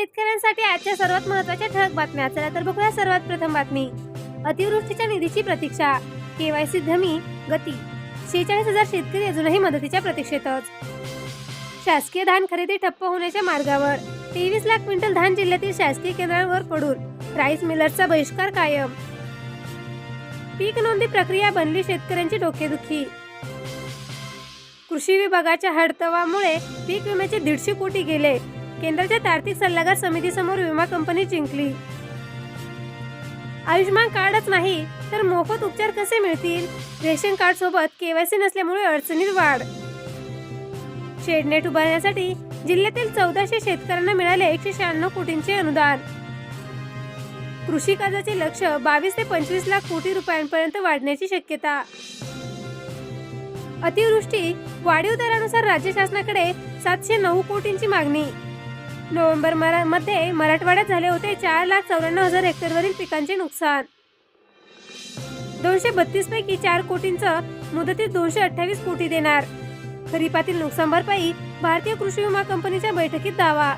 शेतकऱ्यांसाठी आजच्या सर्वात महत्त्वाच्या ठळक बातम्या. चला तर बघूया सर्वात प्रथम बातमी. अतिवृष्टीच्या निधीची प्रतीक्षा. केवायसी धमी गती. शेहेचाळीस हजार शेतकरी अजूनही मदतीच्या प्रतीक्षेतच. शासकीय धान खरेदी ठप्प होण्याच्या मार्गावर. तेवीस लाख क्विंटल धान जिल्ह्यातील शासकीय केंद्रांवर पडून. राईस मिलर्सचा बहिष्कार कायम. पीक नोंदी प्रक्रिया बनली शेतकऱ्यांची डोकेदुखी. कृषी विभागाच्या हडतवामुळे पीक विम्याचे दीडशे कोटी गेले. केंद्राच्या आर्थिक सल्लागार समितीसमोर विमा कंपनी जिंकली. आयुष्यमान कार्डच नाही तर मोफत उपचार कसे मिळतील? रेशन कार्ड सोबत केवायसी नसल्यामुळे अडचणीत वाढ. शेडनेट उभारण्यासाठी जिल्ह्यातील चौदाशे शेतकऱ्यांना मिळाले एकशे शहाण्णव कोटींचे अनुदान. कृषी कर्जाचे लक्ष बावीस ते पंचवीस लाख कोटी रुपयांपर्यंत वाढण्याची शक्यता. अतिवृष्टी वाढीव दरानुसार राज्य शासनाकडे सातशे नऊ कोटींची मागणी. नोव्हेंबर मरा- मध्ये मराठवाड्यात झाले होते चार लाख चौऱ्याण्णव हजार हेक्टरवरील पिकांचे नुकसान. दोनशे बत्तीस पैकी चार कोटींचं मुदतीत दोनशे अठ्ठावीस कोटी देणार. खरीपातील नुकसान भरपाई भारतीय कृषी विमा कंपनीच्या बैठकीत दावा.